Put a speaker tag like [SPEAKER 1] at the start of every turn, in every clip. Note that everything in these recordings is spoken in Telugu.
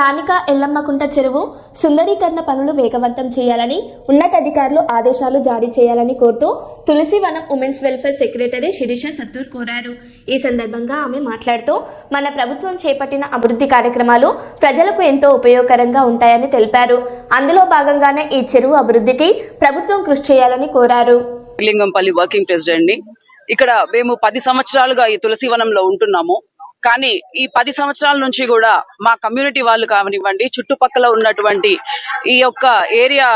[SPEAKER 1] స్థానిక ఎల్లమ్మకుంట చెరువు సుందరీకరణ పనులు వేగవంతం చేయాలని ఉన్నతాధికారులు ఆదేశాలు జారీ చేయాలని కోరుతూ Tulasivanam women's welfare secretary Sirisha Sattur కోరారు. ఈ సందర్భంగా ఆమె మాట్లాడుతూ మన ప్రభుత్వం చేపట్టిన అభివృద్ధి కార్యక్రమాలు ప్రజలకు ఎంతో ఉపయోగకరంగా ఉంటాయని తెలిపారు. అందులో భాగంగానే ఈ చెరువు అభివృద్ధికి ప్రభుత్వం కృషి చేయాలని కోరారు.
[SPEAKER 2] లింగంపల్లి వర్కింగ్ ప్రెసిడెంట్ని ఇక్కడ మేము పది సంవత్సరాలుగా ఈ తులసివనంలో ఉంటున్నాము. కానీ ఈ పది సంవత్సరాల నుంచి కూడా మా కమ్యూనిటీ వాళ్ళు కానివ్వండి చుట్టుపక్కల ఉన్నటువంటి ఈ యొక్క ఏరియా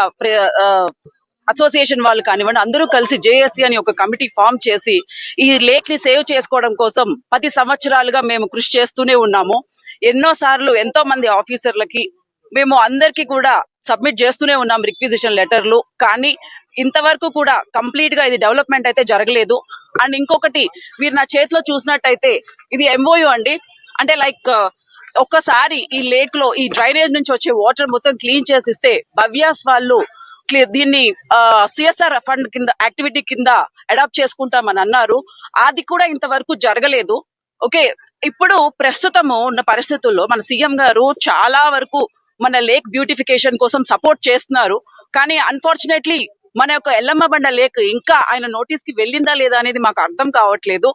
[SPEAKER 2] అసోసియేషన్ వాళ్ళు కానివ్వండి అందరూ కలిసి జేఏసీ అని ఒక కమిటీ ఫామ్ చేసి ఈ లేక్ని సేవ్ చేసుకోవడం కోసం పది సంవత్సరాలుగా మేము కృషి చేస్తూనే ఉన్నాము. ఎన్నో సార్లు ఎంతో మంది ఆఫీసర్లకి మేము అందరికీ కూడా సబ్మిట్ చేస్తూనే ఉన్నాం రిక్విజిషన్ లెటర్లు. కానీ ఇంతవరకు కూడా కంప్లీట్గా ఇది డెవలప్మెంట్ అయితే జరగలేదు. అండ్ ఇంకొకటి మీరు నా చేతిలో చూసినట్టయితే ఇది ఎంఓయు అండి. అంటే లైక్ ఒక్కసారి ఈ లేక్లో ఈ డ్రైనేజ్ నుంచి వచ్చే వాటర్ మొత్తం క్లీన్ చేసి ఇస్తే భవ్యాస్ వాళ్ళు దీన్ని సిఎస్ఆర్ ఫండ్ కింద యాక్టివిటీ కింద అడాప్ట్ చేసుకుంటామని అన్నారు. అది కూడా ఇంతవరకు జరగలేదు. ఓకే ఇప్పుడు ప్రస్తుతము ఉన్న పరిస్థితుల్లో మన సీఎం గారు చాలా వరకు మన లేక్ బ్యూటిఫికేషన్ కోసం సపోర్ట్ చేస్తున్నారు. కానీ అన్ఫార్చునేట్లీ మన యొక్క ఎల్లమ్మ బండ లేక్ ఇంకా ఆయన నోటీస్కి వెళ్ళిందా లేదా అనేది మాకు అర్థం కావట్లేదు.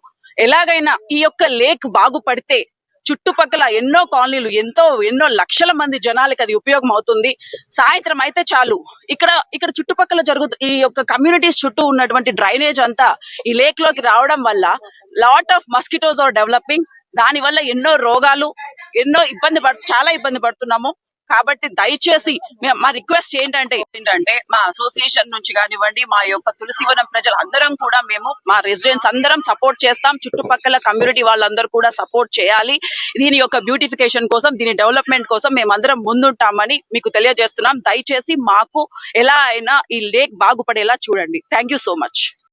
[SPEAKER 2] ఎలాగైనా ఈ యొక్క లేక్ బాగుపడితే చుట్టుపక్కల ఎన్నో కాలనీలు ఎంతో ఎన్నో లక్షల మంది జనాలకి అది ఉపయోగం అవుతుంది. సాయంత్రం అయితే చాలు. ఇక్కడ ఇక్కడ చుట్టుపక్కల జరుగుతు ఈ యొక్క కమ్యూనిటీస్ చుట్టూ ఉన్నటువంటి డ్రైనేజ్ అంతా ఈ లేక్లోకి రావడం వల్ల lot of mosquitoes are developing. దాని వల్ల ఎన్నో రోగాలు ఎన్నో ఇబ్బంది పడు చాలా ఇబ్బంది పడుతున్నాము. కాబట్టి దయచేసి మా రిక్వెస్ట్ ఏంటంటే ఏంటంటే మా అసోసియేషన్ నుంచి కానివ్వండి మా యొక్క తులసివనం ప్రజలు అందరం కూడా మేము మా రెసిడెంట్స్ అందరం సపోర్ట్ చేస్తాం. చుట్టుపక్కల కమ్యూనిటీ వాళ్ళందరూ కూడా సపోర్ట్ చేయాలి. దీని యొక్క బ్యూటిఫికేషన్ కోసం దీని డెవలప్మెంట్ కోసం మేమందరం ముందుంటామని మీకు తెలియజేస్తున్నాం. దయచేసి మాకు ఎలా అయినా ఈ లేక్ బాగుపడేలా చూడండి. Thank you so much